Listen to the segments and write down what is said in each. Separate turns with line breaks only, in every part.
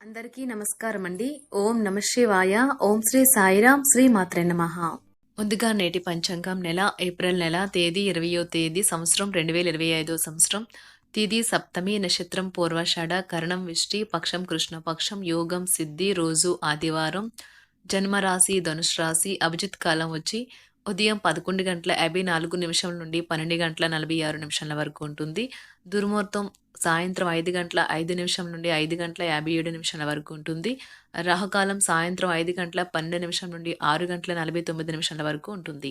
అందరికీ నమస్కారం అండి ఓం నమ శివాయ. ఓం శ్రీ సాయిరాం. శ్రీ మాత్రే నమ. ముందుగా నేటి పంచాంగం నెల ఏప్రిల్ నెల తేదీ ఇరవయో తేదీ సంవత్సరం రెండు వేల ఇరవై ఐదో సంవత్సరం. తిది సప్తమి నక్షత్రం పూర్వాషాఢ కరణం విష్టి పక్షం కృష్ణపక్షం యోగం సిద్ధి రోజు ఆదివారం. జన్మరాశి ధనుష్ రాశి అభిజిత్ కాలం వచ్చి ఉదయం పదకొండు గంటల యాభై నాలుగు నిమిషం నుండి పన్నెండు గంటల నలభై ఆరు నిమిషాల వరకు ఉంటుంది. దుర్ముహూర్తం సాయంత్రం ఐదు గంటల ఐదు నిమిషం నుండి ఐదు గంటల యాభై ఏడు నిమిషాల వరకు ఉంటుంది. రాహుకాలం సాయంత్రం ఐదు గంటల పన్నెండు నిమిషం నుండి ఆరు గంటల నలభై తొమ్మిది నిమిషాల వరకు ఉంటుంది.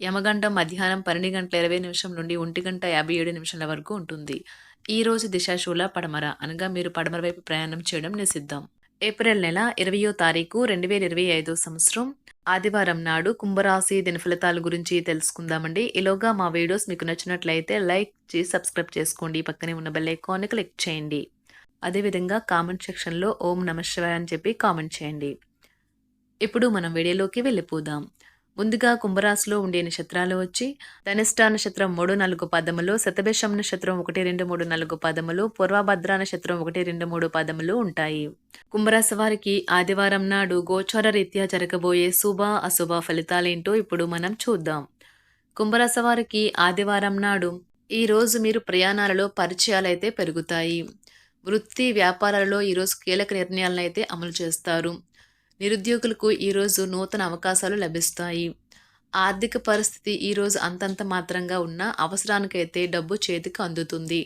యమగంట మధ్యాహ్నం పన్నెండు గంటల ఇరవై నిమిషం నుండి ఒంటి గంట యాభై ఏడు నిమిషాల వరకు ఉంటుంది. ఈ రోజు దిశాశూల పడమర అనగా మీరు పడమర వైపు ప్రయాణం చేయడం నిషిద్ధం. ఏప్రిల్ నెల ఇరవయో తారీఖు రెండు వేల ఇరవై ఐదో సంవత్సరం ఆదివారం నాడు కుంభరాశి దిన ఫలితాల గురించి తెలుసుకుందామండి. ఈలోగా మా వీడియోస్ మీకు నచ్చినట్లయితే లైక్ చేసి సబ్స్క్రైబ్ చేసుకోండి. పక్కనే ఉన్న బెల్ ఐకాన్ని క్లిక్ చేయండి. అదేవిధంగా కామెంట్ సెక్షన్లో ఓం నమ శివాయ అని చెప్పి కామెంట్ చేయండి. ఇప్పుడు మనం వీడియోలోకి వెళ్ళిపోదాం. ముందుగా కుంభరాశిలో ఉండే నక్షత్రాలు వచ్చి ధనిష్ట నక్షత్రం మూడు నాలుగు పదములు శతభిషం నక్షత్రం ఒకటి రెండు మూడు నాలుగు పదములు పూర్వభద్ర నక్షత్రం ఒకటి రెండు మూడు పదములు ఉంటాయి. కుంభరాశి వారికి ఆదివారం నాడు గోచర రీత్యా జరగబోయే శుభ అశుభ ఫలితాలేంటో ఇప్పుడు మనం చూద్దాం. కుంభరాశి వారికి ఆదివారం నాడు ఈరోజు మీరు ప్రయాణాలలో పరిచయాలైతే పెరుగుతాయి. వృత్తి వ్యాపారాలలో ఈరోజు కీలక నిర్ణయాలను అయితే అమలు చేస్తారు. నిరుద్యోగులకు ఈరోజు నూతన అవకాశాలు లభిస్తాయి. ఆర్థిక పరిస్థితి ఈరోజు అంతంత మాత్రంగా ఉన్న అవసరానికైతే డబ్బు చేతికి అందుతుంది.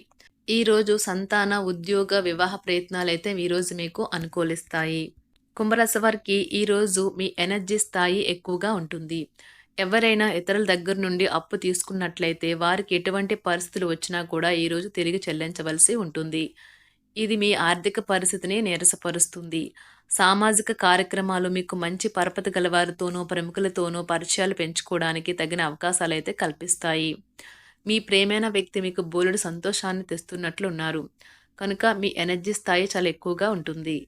ఈరోజు సంతాన ఉద్యోగ వివాహ ప్రయత్నాలైతే ఈరోజు మీకు అనుకూలిస్తాయి. కుంభరాశి వారికి ఈరోజు మీ ఎనర్జీ స్థాయి ఎక్కువగా ఉంటుంది. ఎవరైనా ఇతరుల దగ్గర నుండి అప్పు తీసుకున్నట్లయితే వారికి ఎటువంటి పరిస్థితులు వచ్చినా కూడా ఈరోజు తిరిగి చెల్లించవలసి ఉంటుంది. ఇది మీ ఆర్థిక పరిస్థితిని నీరసపరుస్తుంది. సామాజిక కార్యక్రమాలు మీకు మంచి పరపతి గలవారితోనూ ప్రముఖులతోనూ పరిచయాలు పెంచుకోవడానికి తగిన అవకాశాలు అయితే కల్పిస్తాయి. మీ ప్రేమైన వ్యక్తి మీకు బోలెడు సంతోషాన్ని తెస్తున్నట్లు ఉన్నారు కనుక మీ ఎనర్జీ స్థాయి చాలా ఎక్కువగా ఉంటుంది.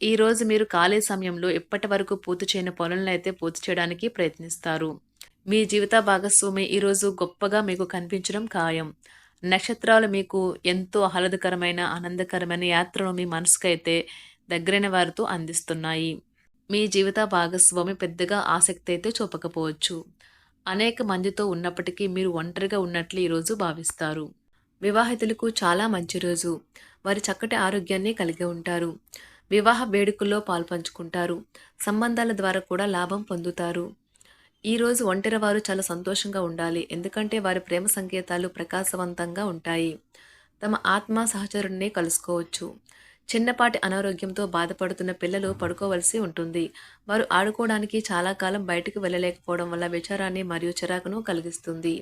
ఈరోజు మీరు ఖాళీ సమయంలో ఇప్పటి వరకు పూర్తి చేయని పనులను అయితే పూర్తి చేయడానికి ప్రయత్నిస్తారు. మీ జీవిత భాగస్వామి ఈరోజు గొప్పగా మీకు కనిపించడం ఖాయం. నక్షత్రాలు మీకు ఎంతో ఆహ్లాదకరమైన ఆనందకరమైన యాత్రను మీ మనసుకైతే దగ్గరైన వారితో అందిస్తున్నాయి. మీ జీవిత భాగస్వామి పెద్దగా ఆసక్తి అయితే చూపకపోవచ్చు. అనేక మందితో ఉన్నప్పటికీ మీరు ఒంటరిగా ఉన్నట్లు ఈరోజు భావిస్తారు. వివాహితులకు చాలా మంచి రోజు. వారి చక్కటి ఆరోగ్యాన్ని కలిగి ఉంటారు. వివాహ వేడుకల్లో పాల్పంచుకుంటారు. సంబంధాల ద్వారా కూడా లాభం పొందుతారు. ఈరోజు ఒంటరి వారు చాలా సంతోషంగా ఉండాలి. ఎందుకంటే వారి ప్రేమ సంకేతాలు ప్రకాశవంతంగా ఉంటాయి. తమ ఆత్మ సహచరుడిని కలుసుకోవచ్చు. చిన్నపాటి అనారోగ్యంతో బాధపడుతున్న పిల్లలు పడుకోవలసి ఉంటుంది. వారు ఆడుకోవడానికి చాలా కాలం బయటకు వెళ్ళలేకపోవడం వల్ల విచారాన్ని మరియు చిరాకును కలిగిస్తుంది.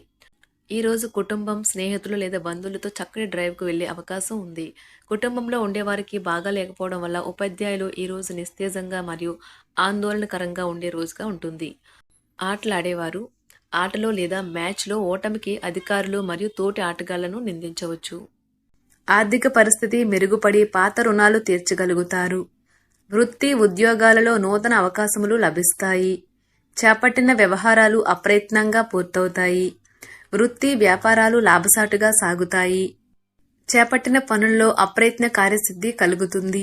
ఈరోజు కుటుంబం స్నేహితులు లేదా బంధువులతో చక్కటి డ్రైవ్కు వెళ్ళే అవకాశం ఉంది. కుటుంబంలో ఉండేవారికి బాగా లేకపోవడం వల్ల ఉపాధ్యాయులు ఈరోజు నిస్తేజంగా మరియు ఆందోళనకరంగా ఉండే రోజుగా ఉంటుంది. ఆటలాడేవారు. ఆటలో లేదా మ్యాచ్లో ఓటమికి అధికారులు మరియు తోటి ఆటగాళ్ళను నిందించవచ్చు. ఆర్థిక పరిస్థితి మెరుగుపడి పాత రుణాలు తీర్చగలుగుతారు. వృత్తి ఉద్యోగాలలో నూతన అవకాశములు లభిస్తాయి. చేపట్టిన వ్యవహారాలు అప్రయత్నంగా పూర్తవుతాయి. వృత్తి వ్యాపారాలు లాభసాటుగా సాగుతాయి. చేపట్టిన పనుల్లో అప్రయత్న కార్యసిద్ధి కలుగుతుంది.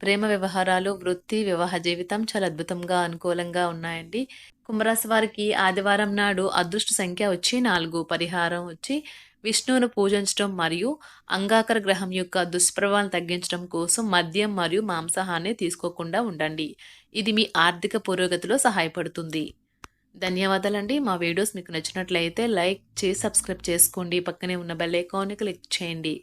ప్రేమ వ్యవహారాలు వృత్తి వివాహ జీవితం చాలా అద్భుతంగా అనుకూలంగా ఉన్నాయండి. కుంభరాశి వారికి ఆదివారం నాడు అదృష్ట సంఖ్య వచ్చి నాలుగు పరిహారం వచ్చి విష్ణువును పూజించడం మరియు అంగాకర గ్రహం యొక్క దుష్ప్రభావాలను తగ్గించడం కోసం మద్యం మరియు మాంసాహాన్ని తీసుకోకుండా ఉండండి. ఇది మీ ఆర్థిక పురోగతిలో సహాయపడుతుంది. ధన్యవాదాలండి. మా వీడియోస్ మీకు నచ్చినట్లయితే లైక్ చేసి సబ్స్క్రైబ్ చేసుకోండి. పక్కనే ఉన్న బెల్ ఐకాన్ని క్లిక్ చేయండి.